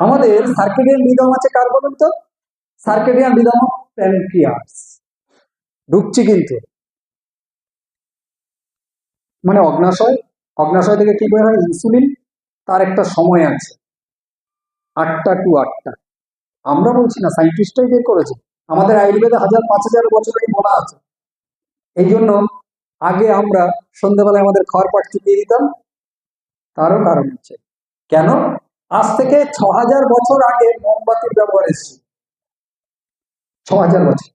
আমাদের circadian rhythm আছে কার বলুন তো? সার্কেডিয়ান রিদম প্যানক্রিয়াস ঢুকছি কিন্তু। মানে অগ্নাশয় অগ্নাশয় থেকে কি বের হয়? ইনসুলিন তার একটা সময় আছে। আটটা টু আটটা। আমরা বলছি না সাইন্টিস্টরাই বের করেছে। আমাদের আয়ুর্বেদে হাজার পাঁচ হাজার বছর আগে বলা আছে। এই জন্য আগে আমরা সন্ধ্যেবেলায় আমাদের খাওয়ার পাট চুকিয়ে দিতাম। তারও কারণ আছে। কেন? আজ থেকে ছ হাজার বছর আগে মোমবাতির ব্যবহার এসেছে। ছ হাজার বছর।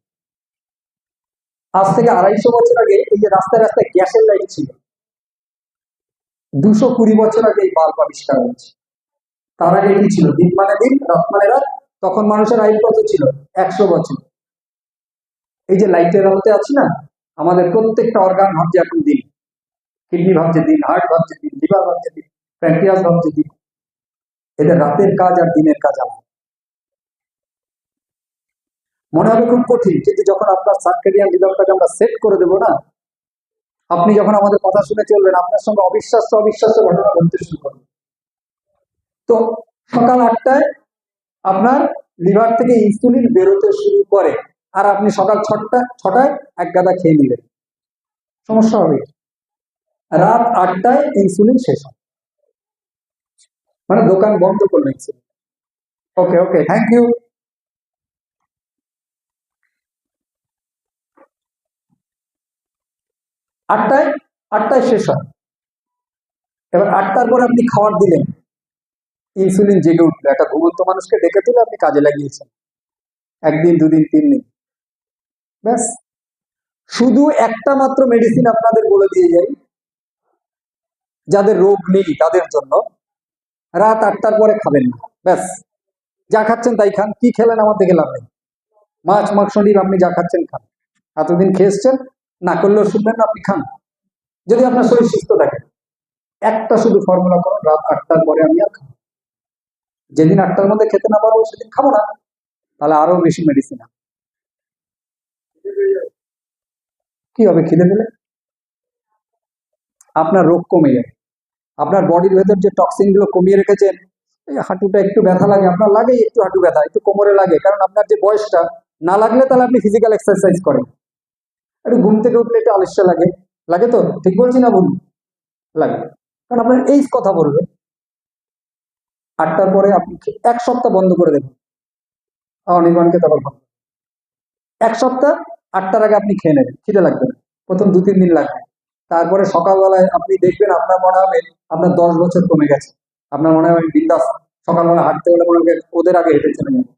আজ থেকে আড়াইশো বছর আগে এই যে রাস্তায় রাস্তায় গ্যাসের লাইট ছিল, দুশো কুড়ি বছর আগে এই বাল্ব আবিষ্কার হয়েছে। তার আগে কি ছিল? দিন মানে দিন রাত মানে রাত, তখন মানুষের আয়ু কত ছিল? একশো বছর। এই যে লাইটের আলোতে আছি না, আমাদের প্রত্যেকটা অর্গান ভাবছে এখন দিন। কিডনি ভাবছে দিন হার্ট ভাবছে দিন লিভার ভাবছে দিন প্যাঙ্ক্রিয়াস ভাবছে দিন। এদের রাতের কাজ আর দিনের কাজ আলাদা। মনে হবে খুব কঠিন, কিন্তু যখন আপনার সার্কেডিয়ান রিদমটাকে আমরা সেট করে দেবো না, আপনি যখন আমাদের কথা শুনে চলবেন, আপনার সঙ্গে অবিশ্বাস্য অবিশ্বাস্য ঘটনা ঘটতে শুরু করবে। তো সকাল আটটায় আপনার লিভার থেকে ইনসুলিন বেরোতে শুরু করে, আর আপনি সকাল ছটা, ছটায় এক গাদা খেয়ে নিলেন। সমস্যা হবে। রাত আটটায় ইনসুলিন শেষ হয়। মানে দোকান বন্ধ করল insulin okay okay thank you আটটায় আটটায় শেষ হয়। এবার আটটার পর আপনি খাবার দিলেন। ইনসুলিন জেগে উঠল। একটা ঘুমন্ত মানুষকে ডেকে তুলে আপনি কাজে লাগিয়েছেন। একদিন দুদিন তিন দিন। ব্যাস। শুধু একটা মাত্র মেডিসিন আপনাদের বলে দিয়ে যাই। যাদের রোগ নেই তাদের জন্য। রাত আটটার পরে খাবেন না। ব্যাস। যা খাচ্ছেন তাই খান। কি খেলেন আমার দেখে লাভ নেই। মাছ, মাংস ডিম আপনি যা খাচ্ছেন খান। এতদিন খেয়েছেন, না করলেও শুনবেন আপনি খান। যদি আপনার শরীর সুস্থ থাকে। একটা শুধু ফর্মুলা করুন, রাত আটটার পরে আমি আর খাব যেদিন আটটার মধ্যে খেতে না পারব, সেদিন খাব না। তাহলে আরও বেশি মেডিসিন কি হবে, খিদে পেলে? আপনার রোগ কমে যাবে। আপনার বডির ভেতর যে টক্সিনগুলো কমিয়ে রেখেছেন, এই হাঁটুটা একটু ব্যথা লাগে, আপনার লাগে একটু হাঁটু ব্যথা, একটু কোমরে লাগে, কারণ আপনার যে বয়সটা, না লাগলে তাহলে আপনি ফিজিক্যাল এক্সারসাইজ করেন। একটু ঘুম থেকে উঠলে একটু আলস্য লাগে। লাগে তো? ঠিক বলছি না বলুন লাগে। কারণ আপনার এই কথা বলবে। আটটার পরে আপনি এক সপ্তাহ বন্ধ করে দেবেন। অনির্বাণকে তারপর এক সপ্তাহ, আটটার আগে আপনি খেয়ে নেবেন। খিদে লাগবে প্রথম দু তিন দিন লাগবে। তারপরে সকালবেলায় আপনি দেখবেন আপনার মনে হবে আপনার দশ বছর কমে গেছে। আপনার মনে হবে বিন্দাস। সকালবেলা হাঁটতে হলে মনে হবে ওদের আগে হেঁটে চলে যাবে।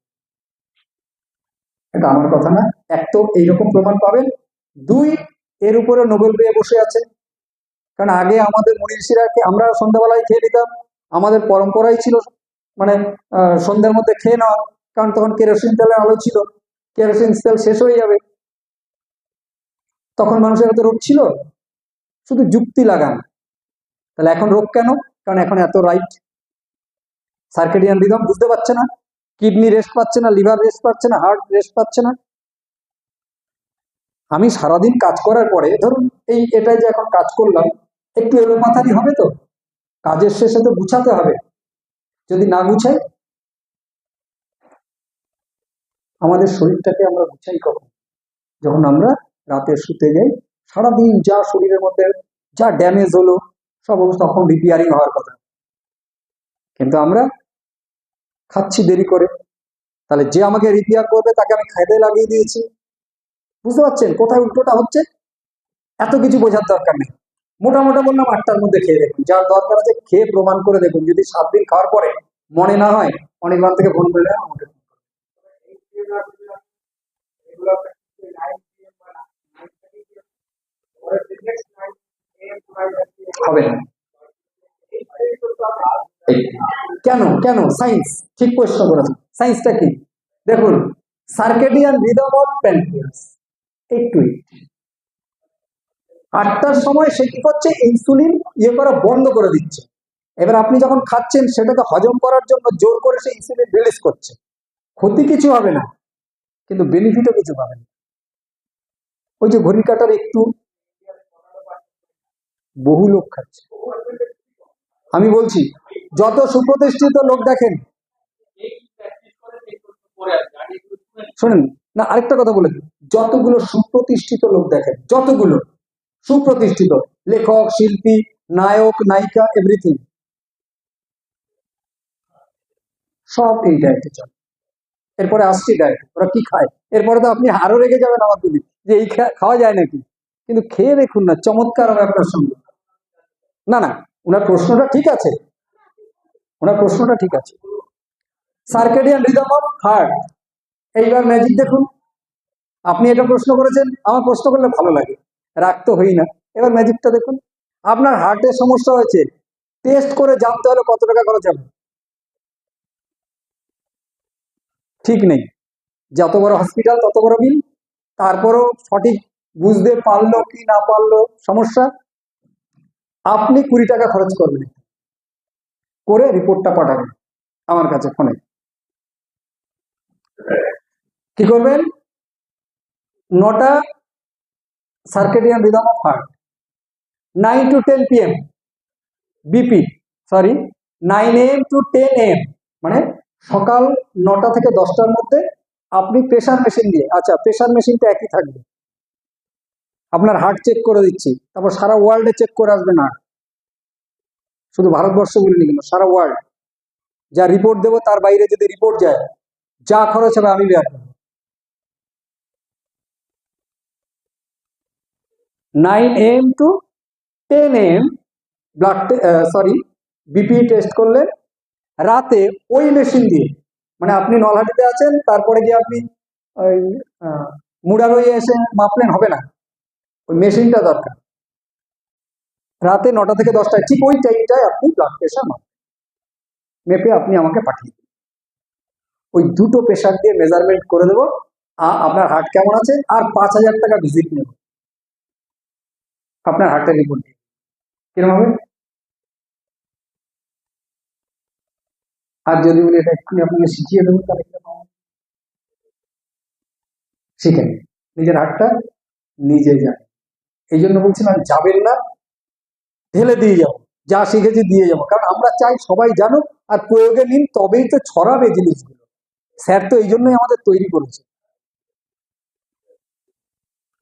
এটা আমার কথা না। এক তো এইরকম প্রমাণ পাবেন। দুই, এর উপরে নোবেল পেয়ে বসে আছে। কারণ আগে আমাদের মনীষীরাকে আমরা সন্ধ্যাবেলায় খেয়ে নিতাম। আমাদের পরম্পরাই ছিল মানে সন্ধ্যের মধ্যে খেয়ে নেওয়া। কারণ তখন কেরোসিন তেলের আলো ছিল। কেরোসিন তেল শেষ হয়ে যাবে। তখন মানুষের এত রোগ ছিল। শুধু যুক্তি লাগান। তাহলে এখন রোগ কেন? কারণ এখন এত রাইট সার্কেডিয়ান রিদম বুঝতে পারছে না। কিডনি রেস্ট পাচ্ছে না লিভার রেস্ট পাচ্ছে না হার্ট রেস্ট পাচ্ছে না। আমি সারাদিন কাজ করার পরে, ধরুন এই এটাই যে এখন কাজ করলাম, একটু এলো এলোপাথারি হবে তো? কাজের শেষে তো গুছাতে হবে। যদি না গুছাই, আমাদের শরীরটাকে আমরা গুছাই কখন? যখন আমরা রাতে শুতে যাই সারাদিন যা শরীরের মধ্যে যা ড্যামেজ হলো, সব তখন রিপেয়ারিং হওয়ার কথা। কিন্তু আমরা খাচ্ছি দেরি করে। তাহলে যে আমাকে রিপেয়ার করবে, তাকে আমি খাইতে লাগিয়ে দিয়েছি। বুঝতে পারছেন কোথায় উল্টোটা হচ্ছে? এত কিছু বোঝার দরকার নেই। মোটা মোটা বললাম আটটার মধ্যে খেয়ে দেখুন। যার দরকার আছে খেয়ে প্রমাণ করে দেখুন। যদি সাত দিন খাওয়ার পরে মনে না হয়, অনেকবার থেকে ফোন করলে আমাকে phone করুন। হবে না। কেন কেন? সায়েন্স ঠিক প্রশ্ন করেছেন সায়েন্সটা কি? দেখুন সার্কেডিয়ান রিদম অফ প্যানক্রিয়াস একটু আটটার সময় সে কি করছে? ইনসুলিন ইয়ে করা বন্ধ করে দিচ্ছে। এবার আপনি যখন খাচ্ছেন, সেটাকে হজম করার জন্য জোর করে সে ইনসুলিন রিলিজ করছে। ক্ষতি কিছু হবে না, কিন্তু বেনিফিটও কিছু পাবেন না। ওই যে ঘড়ি কাটার একটু বহু লোক খাচ্ছে। আমি বলছি, যত সুপ্রতিষ্ঠিত লোক দেখেন, শোনেন, না, আরেকটা কথা বলে যতগুলো সুপ্রতিষ্ঠিত লোক দেখেন, যতগুলো সুপ্রতিষ্ঠিত, লেখক, শিল্পী, নায়ক, নায়িকা এভরিথিং সব এই ডায়েটে চলে। এরপরে আসছি ডায়েট ওরা কি খায়? এরপরে তো আপনি আরও রেগে যাবেন আমার দিদি যে এই খাওয়া যায় নাকি? কিন্তু খেয়ে দেখুন না, চমৎকার হবে আপনার সঙ্গে। না না, ওনার প্রশ্নটা ঠিক আছে। ওনার প্রশ্নটা ঠিক আছে। সার্কেডিয়ান রিদম অফ হার্ট এইবার ম্যাজিক দেখুন। আপনি এটা প্রশ্ন করেছেন, আমার প্রশ্ন করলে ভালো লাগে। রাগ তো হই না। এবার ম্যাজিকটা দেখুন। আপনার হার্টের সমস্যা হয়েছে। টেস্ট করে জানতে হলে কত টাকা খরচ হবে? ঠিক নেই। যত বড় হসপিটাল তত বড় বিল তারপরও সঠিক বুঝতে পারল কি না পারল সমস্যা। আপনি কুড়ি টাকা খরচ করবেন। করে রিপোর্টটা পাঠাবেন আমার কাছে ফোনে। কি করবেন? নটা circadian rhythm of heart nine to ten PM BP sorry nine AM to ten AM মানে সকাল নটা থেকে দশটার মধ্যে আপনি প্রেশার মেশিন দিয়ে আচ্ছা প্রেশার মেশিনটা একই থাকবে। আপনার হার্ট চেক করে দিচ্ছি। তারপর সারা ওয়ার্ল্ডে চেক করে আসবেন হার্ট শুধু ভারতবর্ষ বলিনি কিন্তু সারা ওয়ার্ল্ড যা রিপোর্ট দেবো তার বাইরে যদি রিপোর্ট যায় যা খরচ হবে আমি বেয়ার করব। Nine AM to ten AM blood sorry BP test করলেন রাতে ওই মেশিন দিয়ে মানে আপনি নলহাটিতে আছেন তারপরে গিয়ে আপনি ওই আহ, মুড়ারই এসে মাপলেন হবে না। ওই মেশিনটা দরকার। রাতে নটা থেকে দশটায়, ঠিক ওই টাইমটায় আপনি ব্লাড প্রেশার মাপবেন। মেপে আপনি আমাকে পাঠিয়ে দিন। ওই দুটো প্রেশার দিয়ে মেজারমেন্ট করে দেবো। আপনার হার্ট কেমন আছে? আর পাঁচ হাজার টাকা ভিজিট নেব। আপনার হার্টের রিপোর্ট দিয়ে। কীরকম হবে? আর যদি বলি এটা এক্ষুনি আপনাকে শিখিয়ে দেবো, তাহলে কীরকম হবে? শিখে নিন। নিজের হাতটা নিজে যান। এই জন্য বলছিলাম যাবেন না, ঢেলে দিয়ে যাব, যা শিখেছি দিয়ে যাব। কারণ আমরা চাই সবাই জানুক আর প্রয়োগে নিন, তবেই তো ছড়াবে জিনিসগুলো। স্যার তো এই জন্যই আমাদের তৈরি করেছে।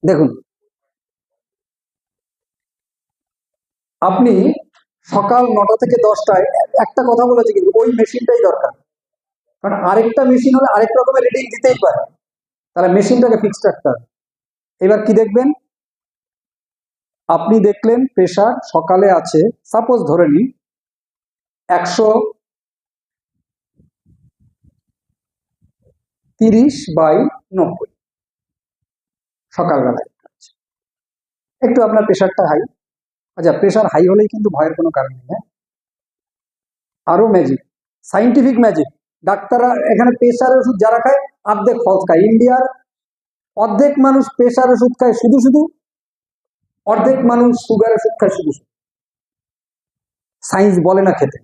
দেখুন, আপনি সকাল নটা থেকে দশটায় একটা কথা বলেছে কিন্তু ওই মেশিনটাই দরকার। কারণ আরেকটা মেশিন হলে আরেক রকমের রিডিং দিতেই পারে। তাহলে মেশিনটাকে ফিক্সড রাখতে হবে। এবার কি দেখবেন? আপনি দেখলেন প্রেশার সকালে আছে। সাপোজ ধরে নিন, একশো তিরিশ বাই নব্বই। সকালবেলায় একটু আপনার প্রেশারটা হাই আচ্ছা প্রেশার হাই হলেই কিন্তু ভয়ের কোনো কারণ নেই হ্যাঁ? আরও ম্যাজিক সাইন্টিফিক ম্যাজিক ডাক্তাররা এখানে প্রেশার ওষুধ যারা খায়, অর্ধেক ফলস খায়। ইন্ডিয়ার অর্ধেক মানুষ প্রেশার ওষুধ খায় শুধু শুধু অর্ধেক মানুষ সুগার ওষুধ খায় শুধু। সায়েন্স বলে না খেতে।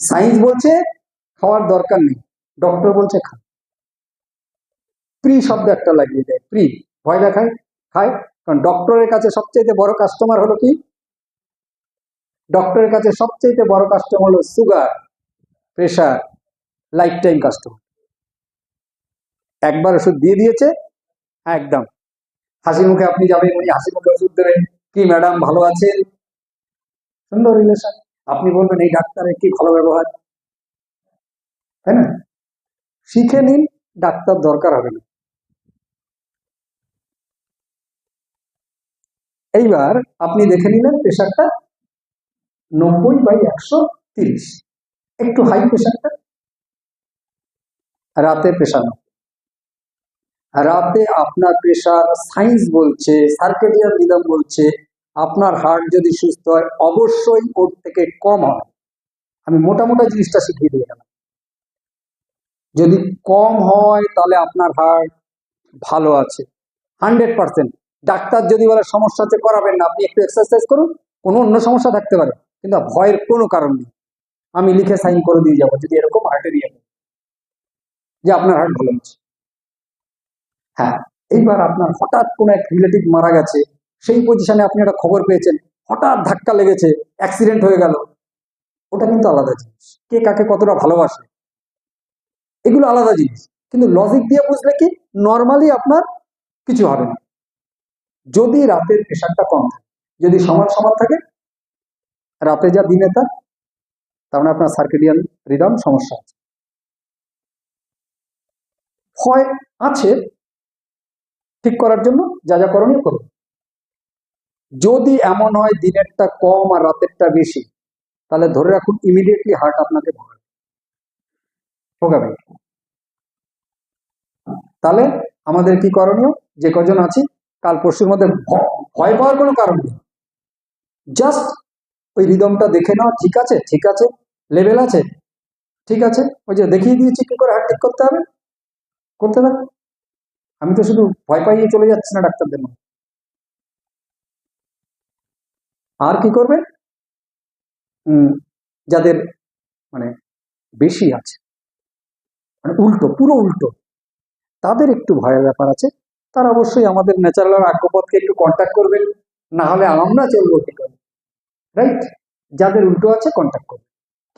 সায়েন্স বলছে খাওয়ার দরকার নেই। ডক্টর বলছে খা। প্রি শব্দ একটা লাগিয়ে দেয়। প্রি ভয় দেখায়, খায়। কারণ ডক্টরের কাছে সবচেয়ে বড় কাস্টমার হলো কি? ডক্টরের কাছে সবচেয়ে বড় কাস্টমার হলো sugar pressure life time customer একবার ওষুধ দিয়ে দিয়েছে, একদম। হাসি মুখে আপনি যাবেন, উনি হাসি মুখে ওষুধ দেবেন। কি, ম্যাডাম ভালো আছেন? সুন্দর রিলেশন আপনি বলবেন, এই ডাক্তারের কি ভালো ব্যবহার? তাই না? শিখে নিন, ডাক্তার দরকার হবে না। এইবার আপনি দেখে নিলেন প্রেশারটা নব্বই বাই একশো তিরিশ। একটু হাই প্রেশারটা রাতে প্রেশার রাতে আপনার প্রেশার সায়েন্স বলছে সার্কেডিয়ান রিদম বলছে, আপনার হার্ট যদি সুস্থ হয়, অবশ্যই ওর থেকে কম হয়। আমি মোটা মোটা জিনিসটা শিখিয়ে দিয়ে গেলাম। যদি কম হয়, তাহলে আপনার হার্ট ভালো আছে। Hundred percent. ডাক্তার যদি বলে, সমস্যা আছে করাবেন না। আপনি একটু এক্সারসাইজ করুন। কোনো অন্য সমস্যা থাকতে পারে। কিন্তু ভয়ের কোনো কারণ নেই। আমি লিখে সাইন করে দিয়ে যাব। যদি এরকম হার্টের ইয়ে যে আপনার হার্ট ভালো আছে। হ্যাঁ এইবার আপনার হঠাৎ কোনো এক রিলেটিভ মারা গেছে, সেই পজিশনে আপনি একটা খবর পেয়েছেন, হঠাৎ ধাক্কা লেগেছে অ্যাক্সিডেন্ট হয়ে গেল। ওটা কিন্তু আলাদা জিনিস। কে কাকে কতটা ভালোবাসে, এগুলো আলাদা জিনিস। কিন্তু লজিক দিয়ে বুঝলে কি নর্মালি আপনার কিছু হবে না। যদি রাতের প্রেশারটা কম থাকে, যদি সমান সমান থাকে, রাতে যা দিনে তা, তার মানে আপনার সার্কেডিয়ান রিদম সমস্যা আছে। ভয় আছে ঠিক করার জন্য যা যা করণীয় করুন যদি এমন হয় দিনেরটা কম আর রাতেরটা বেশি, তাহলে ধরে রাখুন ইমিডিয়েটলি হার্ট আপনাকে ভোগাবে। ভোগাবে। তাহলে আমাদের কি করণীয়? যে কজন আছি, কাল পরশুর মধ্যে ভয় পাওয়ার কোনো কারণ নেই। জাস্ট ওই রিদমটা দেখে নাও, ঠিক আছে ঠিক আছে লেভেল আছে, ঠিক আছে, ওই যে দেখিয়ে দিয়েছি কি করে হার্ট ঠিক করতে হবে। করতে থাক। আমি তো শুধু ভয় পাইয়ে চলে যাচ্ছি না ডাক্তারদের মধ্যে। আর কি করবে? উম, যাদের মানে বেশি আছে। মানে উল্টো পুরো উল্টো। তাদের একটু ভয়ের ব্যাপার আছে। তারা অবশ্যই আমাদের ন্যাচারাল আজ্ঞপথকে একটু কন্ট্যাক্ট করবেন। না হলে আমরা চলবো কি করে? রাইট যাদের উল্টো আছে কন্ট্যাক্ট করবেন।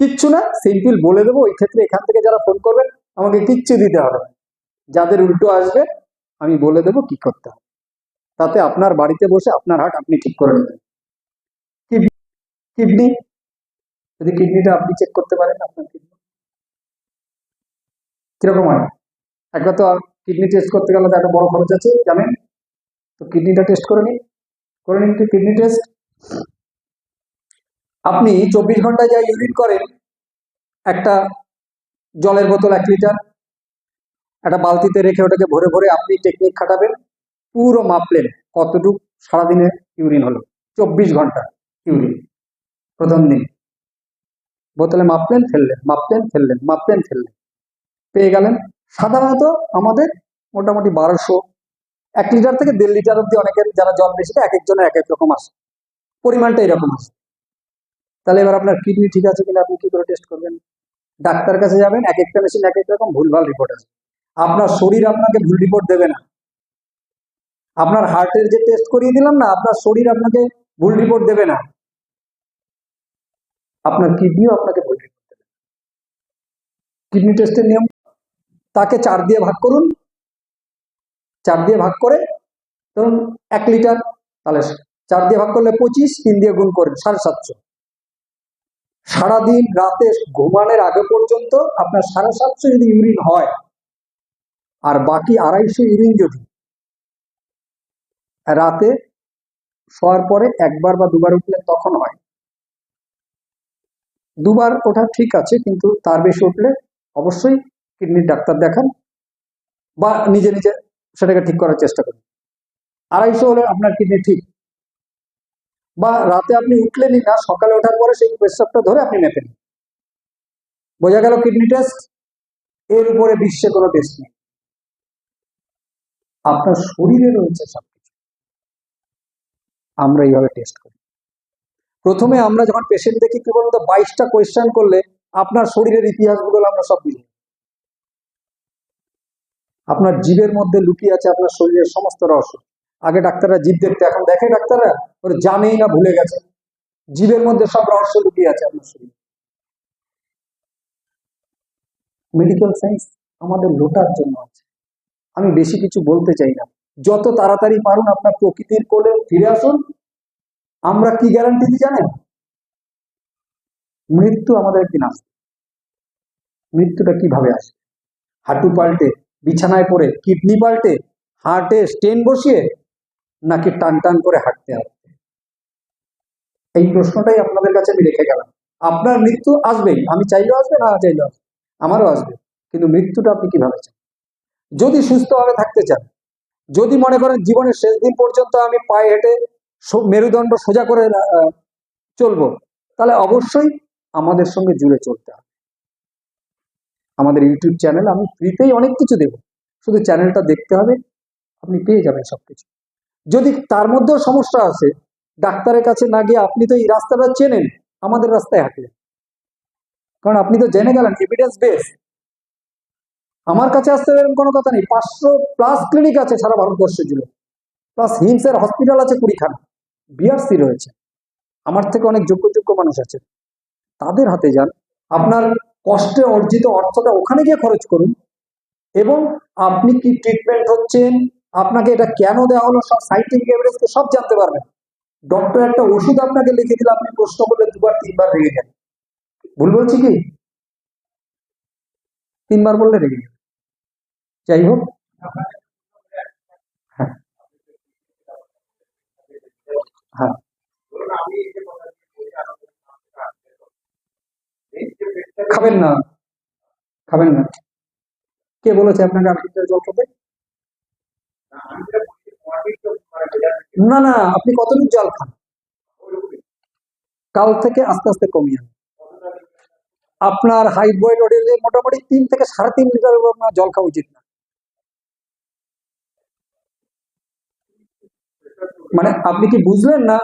কিচ্ছু না সিম্পল বলে দেবো। ওই ক্ষেত্রে এখান থেকে যারা ফোন করবেন আমাকে কিচ্ছু দিতে হবে যাদের উল্টো আসবে আমি বলে দেবো কি করতে হবে। তাতে আপনার বাড়িতে বসে আপনার হার্ট আপনি ঠিক করে নেবেন। কিডনি যদি কিডনিটা আপনি চেক করতে পারেন, আপনার কিডনি। কীরকম হয়? একবার তো কিডনি টেস্ট করতে গেলে তো একটা বড় খরচ আছে, জানেন? তো কিডনিটা টেস্ট করে নিন। করে নিন কিডনি টেস্ট আপনি চব্বিশ ঘন্টায় যা ইউরিন করেন, একটা জলের বোতল এক লিটার একটা বালতিতে রেখে ওটাকে ভরে ভরে আপনি টেকনিক খাটাবেন, পুরো মাপলেন কতটুক সারাদিনে ইউরিন হলো। চব্বিশ ঘণ্টা ইউরিন প্রথম দিন। বোতলে মাপলেন, ফেললেন মাপলেন ফেললেন মাপলেন, ফেললেন। পেয়ে গেলেন। সাধারণত আমাদের মোটামুটি বারোশো, এক লিটার থেকে দেড় লিটার অব্দি অনেকের যারা জল বেশি এক একজনের এক এক রকম আসে। পরিমাণটা এরকম আসে। তাহলে এবার আপনার কিডনি ঠিক আছে কিনা, আপনি কি করে টেস্ট করবেন? ডাক্তার কাছে যাবেন, এক একটা মেশিন এক এক রকম ভুলভাল রিপোর্ট আসবে। আপনার শরীর আপনাকে ভুল রিপোর্ট দেবে না। আপনার হার্টের যে টেস্ট করিয়ে দিলাম না, আপনার শরীর আপনাকে ভুল রিপোর্ট দেবে না। আপনার কিডনিও আপনাকে ভুল রিপোর্ট দেবে কিডনি টেস্টের নিয়ম, তাকে চার দিয়ে ভাগ করুন। চার দিয়ে ভাগ করে, ধরুন এক লিটার তাহলে চার দিয়ে ভাগ করলে পঁচিশ, তিন দিয়ে গুণ করেন সাড়ে সাতশো। সারাদিন রাতে ঘুমানোর আগে পর্যন্ত আপনার সাড়ে সাতশো যদি ইউরিন হয় আর বাকি আড়াইশো যদি রাতে শোয়ার পরে একবার বা দুবার উঠলে তখন হয়। দুবার ওঠা ঠিক আছে, কিন্তু তার বেশি উঠলে অবশ্যই কিডনির ডাক্তার দেখান বা নিজে নিজে সেটাকে ঠিক করার চেষ্টা করুন। আড়াইশো হলে আপনার কিডনি ঠিক। বা রাতে আপনি উঠলেনই না, সকালে ওঠার পরে সেই প্রস্রাবটা ধরে আপনি মেপে নিন বোঝা গেল কিডনি টেস্ট? এর উপরে বিশ্বে কোনো টেস্ট নেই। আপনার শরীরে রয়েছে সবকিছু। আমরা এইভাবে টেস্ট করি। প্রথমে আমরা যখন পেশেন্ট দেখি, কি বলতো, বাইশটা কোয়েশ্চেন করলে আপনার শরীরের ইতিহাস ইতিহাসগুলো আমরা সব বুঝি। আপনার জীবের মধ্যে লুকিয়ে আছে আপনার শরীরের সমস্ত রহস্য। আগে ডাক্তাররা জীব দেখতে, এখন দেখে ডাক্তাররা? ওর জানেই না, ভুলে গেছে। জীবের মধ্যে সব রহস্য লুকিয়ে আছে আপনার শরীরে। মেডিকেল সায়েন্স আমাদের লোটার জন্য আছে। আমি বেশি কিছু বলতে চাই না। যত তাড়াতাড়ি পারুন আপনার প্রকৃতির কোলে ফিরে আসুন। আমরা কি গ্যারান্টি দিই জানেন? মৃত্যু আমাদের একদিন আসবে। মৃত্যুটা কীভাবে আসে হাঁটু পাল্টে, বিছানায় পড়ে, কিডনি পাল্টে, হার্টে স্টেন বসিয়ে, নাকি টান টান করে হাঁটতে হবে? এই প্রশ্নটাই আপনাদের কাছে আমি রেখে গেলাম। আপনার মৃত্যু আসবেই। আমি চাইলেও আসবে, না চাইলেও আসবে। আমারও আসবে। কিন্তু মৃত্যুটা আপনি কীভাবে চান? যদি সুস্থভাবে থাকতে চান, যদি মনে করেন জীবনের শেষ দিন পর্যন্ত আমি পায়ে হেঁটে মেরুদণ্ড সোজা করে চলবো, তাহলে অবশ্যই আমাদের সঙ্গে জুড়ে চলতে হবে। আমাদের ইউটিউব চ্যানেল, আমি ফ্রিতেই অনেক কিছু দেব, শুধু চ্যানেলটা দেখতে হবে, আপনি পেয়ে যাবেন সবকিছু। যদি তার মধ্যেও সমস্যা আছে, ডাক্তারের কাছে না গিয়ে আপনি তো এই রাস্তাটা চেনেন, আমাদের রাস্তায় হাঁটলেন। কারণ আপনি তো জেনে গেলেন এভিডেন্স বেস আমার কাছে আসতে এরকম কোনো কথা নেই। পাঁচশো প্লাস ক্লিনিক আছে সারা ভারতবর্ষে জুড়ে। প্লাস হিমসের হসপিটাল আছে কুড়িখানা। বিআরসি রয়েছে। আমার থেকে অনেক যোগ্য যোগ্য মানুষ আছে। তাদের হাতে যান। আপনার কষ্টে অর্জিত অর্থটা ওখানে গিয়ে খরচ করুন। এবং আপনি কি ট্রিটমেন্ট হচ্ছেন, আপনাকে এটা কেন দেওয়া হলো, সব সাইন্টিফিক এভিডেন্স সব জানতে পারবেন। ডক্টর একটা ওষুধ আপনাকে লিখে দিলে, আপনি প্রশ্ন করলে দুবার, তিনবার রেগে যান। ভুল বলছি কি? তিনবার বললে রেগে যান। যাই হোক। হ্যাঁ। হ্যাঁ। খাবেন না। খাবেন না। কে বলেছে আপনাকে লিটার জল খেতে না না, আপনি কতটুকু জল খান? কাল থেকে আস্তে আস্তে কমিয়ে। আপনার হাইট বয়েড মোটামুটি তিন থেকে সাড়ে তিন লিটার জল খাওয়া উচিত না। মানে আপনি কি বুঝলেন না?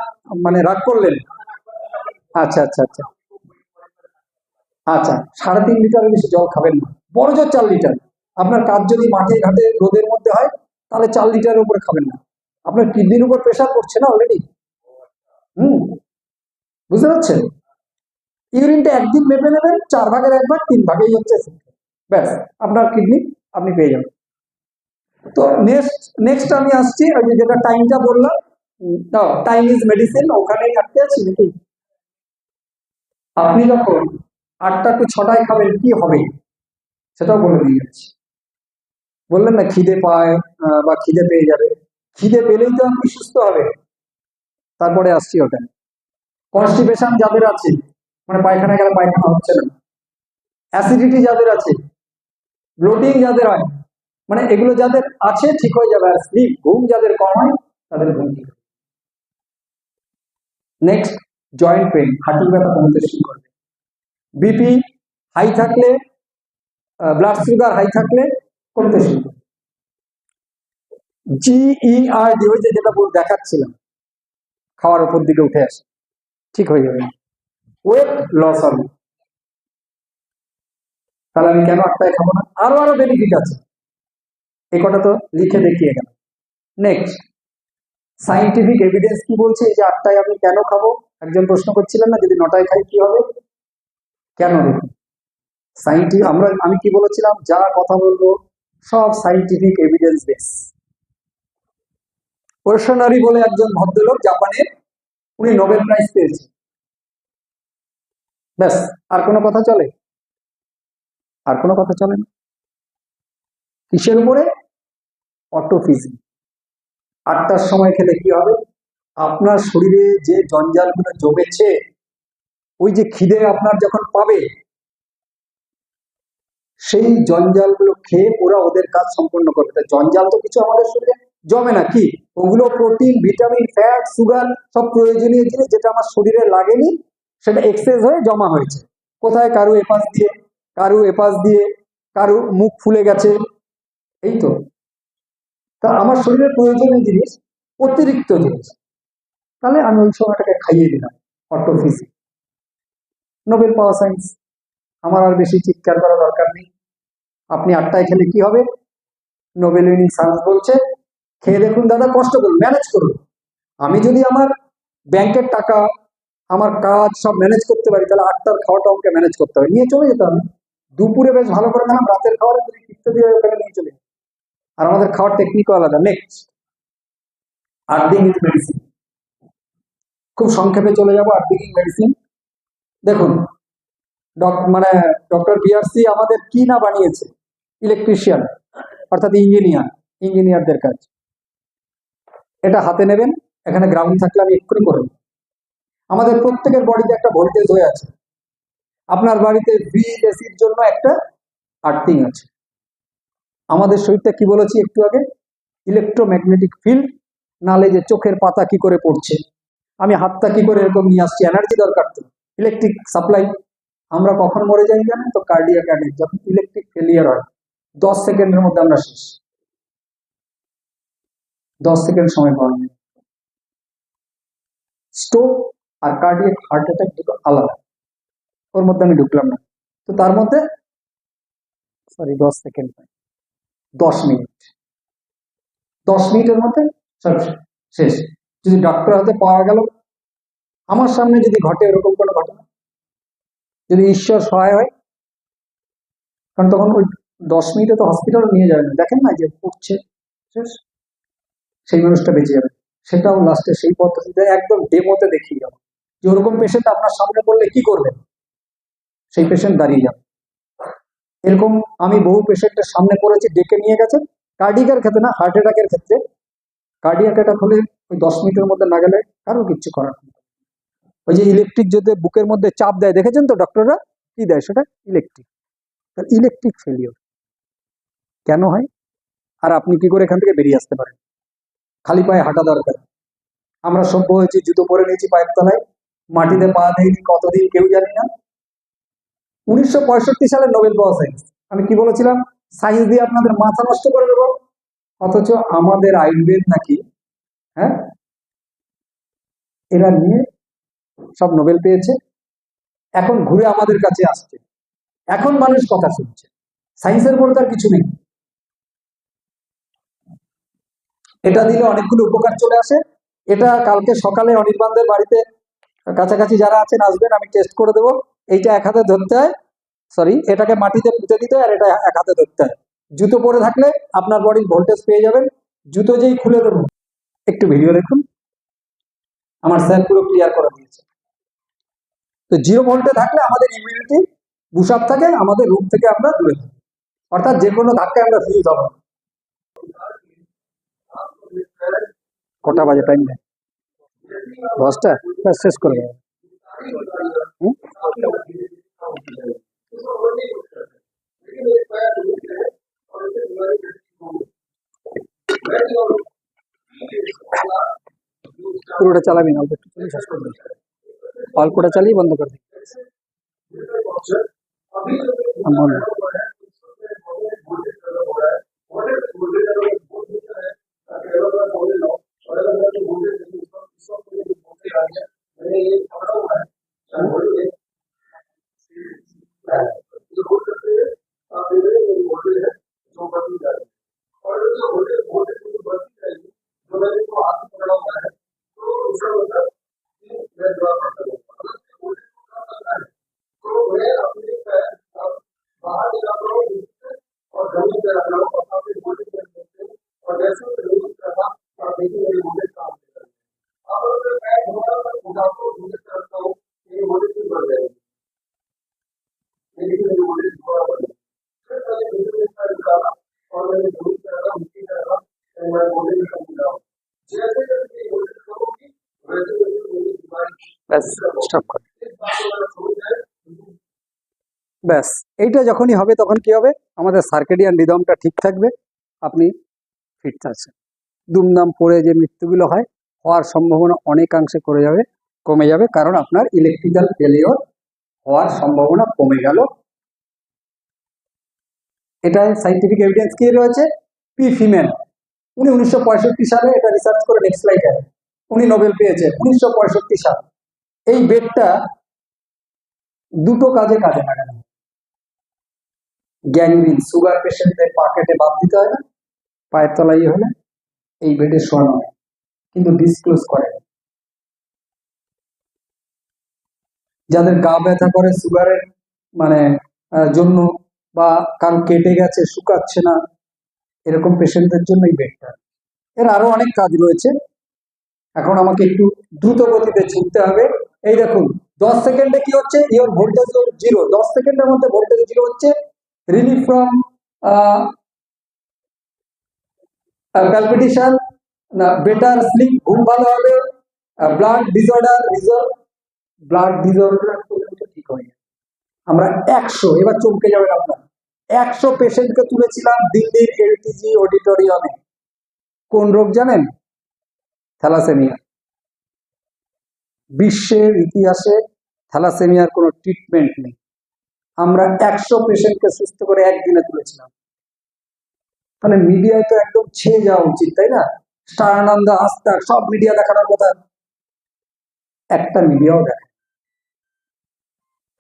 মানে রাগ করলেন? আচ্ছা আচ্ছা আচ্ছা। আচ্ছা সাড়ে তিন লিটারের বেশি জল খাবেন না। বড় জোর চার লিটার। আপনার কাজ যদি মাঠে ঘাটে রোদের মধ্যে হয়, তাহলে চার লিটারের উপরে খাবেন না। আপনার কিডনির উপর প্রেশার পড়ছে না অলরেডি হুম। বুঝতে পারছেন? ইউরিনটা একদিন মেপে নেবেন, চার ভাগের এক ভাগ, তিন ভাগেই হচ্ছে। ব্যাস, আপনার কিডনি আপনি পেয়ে যাবেন। তো নেক্সট নেক্সট আমি আসছি যেটা টাইমটা বললাম ইজ মেডিসিন ওখানেই আটকে আছি নাকি? আপনি যখন আটটা টু ছটায় খাবেন, কি হবে? সেটাও বলে দিয়ে যাচ্ছি। বললেন না, খিদে পায় বা খিদে পেয়ে যাবে। খিদে পেলেই তো আপনি সুস্থ হবে তারপরে আসছি ওটা কনস্টিপেশন যাদের আছে মানে পায়খানা গেলে পায়খানা হচ্ছে না। অ্যাসিডিটি যাদের আছে ব্লোটিং যাদের হয় মানে এগুলো যাদের আছে, ঠিক হয়ে যাবে আর স্লিপ ঘুম যাদের কম হয়, তাদের ঘুম ঠিক নেক্সট জয়েন্ট পেন হাঁটুর ব্যথা কমতে শুরু করবে বিপি হাই থাকলে ব্লাড সুগার হাই থাকলে কমতে শুরু করবে জিইআর ডি ওই যে যেটা দেখাচ্ছিলাম, খাওয়ার উপর দিকে উঠে আসে, ঠিক হয়ে যাবে। ওয়েট লস হবে। তাহলে আমি কেন আটটায় খাব না? আরও আরও বেনিফিট আছে। এই কটা তো লিখে দেখিয়ে গেল নেক্সট সাইন্টিফিক এভিডেন্স কি বলছে? এই যে আটটায় আমি কেন খাব? একজন প্রশ্ন করছিলেন না, যদি নটায় খাই কি হবে? কেন দেখুন সাইন্টিফিক আমরা আমি কি বলেছিলাম? যা কথা বলব, সব সাইন্টিফিক এভিডেন্স বেস ওরশনারি বলে একজন ভদ্রলোক জাপানের উনি নোবেল প্রাইজ পেয়েছেন। ব্যাস, আর কোনো কথা চলে? আর কোনো কথা চলে না? কিসের উপরে? অটোফিজি আটটার সময় খেলে কি হবে? আপনার শরীরে যে জঞ্জালগুলো জমেছে, ওই যে খিদে আপনার যখন পাবে, সেই জঞ্জালগুলো খেয়ে ওরা ওদের কাজ সম্পন্ন করবে। জঞ্জাল তো কিছু আমাদের শরীরে জমে না, কি? ওগুলো প্রোটিন, ভিটামিন, ফ্যাট, সুগার সব প্রয়োজনীয় জিনিস যেটা আমার শরীরে লাগেনি, সেটা এক্সেস হয়ে জমা হয়েছে। কোথায় কারু এপাশ দিয়ে, কারু এপাশ দিয়ে, কারু মুখ ফুলে গেছে, এই তো। তা আমার শরীরের প্রয়োজনীয় জিনিস অতিরিক্ত জিনিস। তাহলে আমি ওই সময়টাকে খাইয়ে দিলাম অটোফিজি নোবেল পাওয়ার সায়েন্স আমার আর বেশি চিৎকার করা দরকার নেই। আপনি আটটায় খেলে কি হবে? নোবেল উইনিং সায়েন্স বলছে, খেয়ে দেখুন দাদা, কষ্ট করুন ম্যানেজ করুন। আমি যদি আমার ব্যাংকের টাকা, আমার কাজ সব ম্যানেজ করতে পারি, তাহলে আটটার খাওয়াটা আমাকে ম্যানেজ করতে হবে। নিয়ে চলে যেতে হবে। দুপুরে বেশ ভালো করে খেলাম রাতের খাওয়ার যদি দিয়ে ওখানে নিয়ে চলে। আর আমাদের খাওয়ার টেকনিকও আলাদা? নেক্সট আর্দিং ইজ মেডিসিন খুব সংক্ষেপে চলে যাব আর্দিং মেডিসিন দেখুন মানে ডক্টর বিআরসি আমাদের কি না বানিয়েছে? ইলেকট্রিশিয়ান অর্থাৎ ইঞ্জিনিয়ার ইঞ্জিনিয়ারদের কাজ। এটা হাতে নেবেন, এখানে গ্রাউন্ড থাকলে আমি এক্ষুনি করে দেব। আমাদের প্রত্যেকের বডিতে একটা ভোল্টেজ হয়ে আছে। আপনার বাড়িতে ব্রিজ এসির জন্য একটা আর্থিং আছে। আমাদের শরীরটা কি বলেছি একটু আগে? ইলেকট্রোম্যাগনেটিক ফিল্ড নালে যে চোখের পাতা কি করে পড়ছে? আমি হাতটা কি করে এরকম নিয়ে আসছি? এনার্জি দরকার তো। ইলেকট্রিক সাপ্লাই আমরা কখন মরে যাই জানেন তো? কার্ডিয়াক অ্যাটাক যখন ইলেকট্রিক ফেলিয়ার হয়। দশ সেকেন্ডের মধ্যে আমরা শেষ। দশ সেকেন্ড সময় পাওয়া যায়। স্ট্রোক আর কার্ডিয়াক হার্ট অ্যাটাক দুটো আলাদা। ওর মধ্যে আমি ঢুকলাম না। তো তার মধ্যে সরি দশ সেকেন্ড। দশ মিনিট। দশ মিনিটের মধ্যে সব শেষ। যদি ডক্টর হাতে পাওয়া গেল, আমার সামনে যদি ঘটে এরকম কোনো ঘটনা, যদি ঈশ্বর সহায় হয়, কারণ তখন ওই দশ মিনিটে তো হসপিটালে নিয়ে যাবে না। দেখেন না যে পড়ছে, শেষ। সেই মানুষটা বেঁচে যাবে। সেটাও লাস্টে সেই পদ্ধতিতে একদম ডেমোতে দেখিয়ে যাব যে ওরকম পেশেন্ট আপনার সামনে পড়লে কি করবেন? সেই পেশেন্ট দাঁড়িয়ে যাবে। এরকম আমি বহু পেশেন্টের সামনে পড়েছি, ডেকে নিয়ে গেছে। কার্ডিকের ক্ষেত্রে না হার্ট অ্যাটাকের ক্ষেত্রে। কার্ডিয়াক অ্যাটাক হলে ওই দশ মিনিটের মধ্যে না গেলে কারও কিচ্ছু করার নেই। ওই যে ইলেকট্রিক যদি বুকের মধ্যে চাপ দেয়, দেখেছেন তো ডক্টররা কি দেয় সেটা? ইলেকট্রিক ইলেকট্রিক ফেলিওর কেন হয়? আর আপনি কি করে এখান থেকে বেরিয়ে আসতে পারেন? খালি পায়ে হাঁটা দরকার। আমরা সভ্য হয়েছি, জুতো পরে নিয়েছি পায়ের তলায়। মাটিতে পা দেয়নি কতদিন কেউ জানি না। উনিশশো পঁয়ষট্টি সালে নোবেল পাওয়া সায়েন্স আমি কি বলেছিলাম? সায়েন্স দিয়ে আপনাদের মাথা নষ্ট করে দেবো। অথচ আমাদের আয়ুর্বেদ নাকি হ্যাঁ? এরা নিয়ে সব নোবেল পেয়েছে। এখন ঘুরে আমাদের কাছে আসছে। এখন মানুষ কথা শুনছে। সায়েন্সের পর তার কিছু নেই। এটা দিলে অনেকগুলো উপকার চলে আসে। এটা কালকে সকালে অনির্বাণদের বাড়িতে কাছাকাছি যারা আছেন, আসবেন, আমি টেস্ট করে দেবো। এইটা এক হাতে ধরতে হয় সরি এটাকে মাটিতে পুঁতে দিতে হয় আর এটা এক হাতে ধরতে হয়। জুতো পরে থাকলে আপনার বডির ভোল্টেজ পেয়ে যাবেন। জুতো যেই খুলে দেবো একটু ভিডিও দেখুন। আমার স্যার পুরো ক্লিয়ার করে দিয়েছে। তো জিরো ভোল্টে থাকলে আমাদের ইমিউনিটি বুসাপ থাকে, আমাদের রোগ থেকে আমরা দূরে থাকি। অর্থাৎ যে কোনো ধাক্কায় আমরা ফিউজ না। কটা বাজে টাইম নেই দশটা শেষ করে দেবো? পুরোটা চালাবি না অল্প একটু চালিয়ে শেষ করে দিবি অল্পটা চালিয়ে বন্ধ করে দিবি আমি এইটা যখনই হবে তখন কি হবে? আমাদের সার্কেডিয়ান রিদমটা ঠিক থাকবে, আপনি ফিট থাকছেন। দুমদাম পড়ে যে মৃত্যুগুলো হয়, হওয়ার সম্ভাবনা অনেকাংশে করে যাবে, কমে যাবে, কারণ আপনার ইলেকট্রিক্যাল ফেলিওর হওয়ার সম্ভাবনা কমে গেল। এটা সাইন্টিফিক এভিডেন্স কি রয়েছে? পি ফিমেন উনি উনিশশো পঁয়ষট্টি সালে এটা রিসার্চ করে নেক্সট স্লাইডে উনি নোবেল পেয়েছে উনিশশো পঁয়ষট্টি সাল। এই বেডটা দুটো কাজে কাজে লাগানো। গ্যাংগ্রিন সুগার পেশেন্টদের পা কেটে বাদ দিতে হয় না, পায়ের তলায় ইয়ে হলে এই বেডে শোয়ানো হয়, কিন্তু ডিসক্লোজ করে যাদের গা ব্যথা করে সুগারের মানে জন্য বা কারও কেটে গেছে, শুকাচ্ছে না, এরকম পেশেন্টদের জন্য এই বেডটা এর আরও অনেক কাজ রয়েছে। এখন আমাকে একটু দ্রুত গতিতে ছুটতে হবে। এই দেখুন, দশ সেকেন্ডে কি হচ্ছে? ইওর ভোল্টেজ জিরো দশ সেকেন্ডের মধ্যে ভোল্টেজ জিরো হচ্ছে relief from palpitation better sleep ঘুম ভালো হবে ডিসঅর্ডার রিজলভ ব্লাড ডিসঅর্ডার পর্যন্ত ঠিক হয় আমরা একশো, এবার চমকে যাবেন আপনার একশো পেশেন্টকে তুলেছিলাম দিল্লির এলটিজি অডিটোরিয়ামে কোন রোগ জানেন? থ্যালাসেমিয়া। বিশ্বের ইতিহাসে থ্যালাসেমিয়ার কোনো ট্রিটমেন্ট নেই। আমরা একশো পেশেন্টকে সুস্থ করে একদিনে তুলেছিলাম। মানে মিডিয়ায় তো একদম ছেয়ে যাওয়া উচিত, তাই না? স্টার আনন্দ আস্তাক সব মিডিয়া দেখানোর কথা। একটা মিডিয়াও দেখে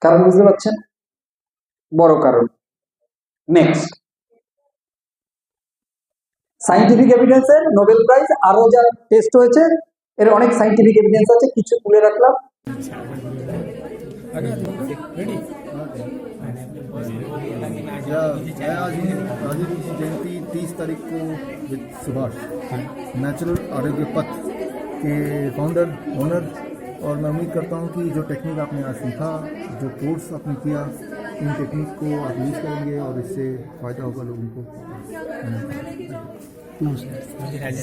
কারণ বুঝতে পারছেন? বড় কারণ। নেক্সট সাইন্টিফিক এভিডেন্সের নোবেল প্রাইজ আরও যা টেস্ট হয়েছে, এর অনেক সাইন্টিফিক এভিডেন্স আছে, কিছু তুলে রাখলাম। या मैं आज ही राजीव की जयंती तीस तारीख को विद सुभाष। नेचुरल आरोग्य पथ के फाउंडर ओनर और मैं उम्मीद करता हूँ कि जो टेक्निक आपने आज सीखा जो कोर्स आपने किया इन टेक्निक को आप यूज़ करेंगे और इससे फ़ायदा होगा लोगों को। नमस्कार।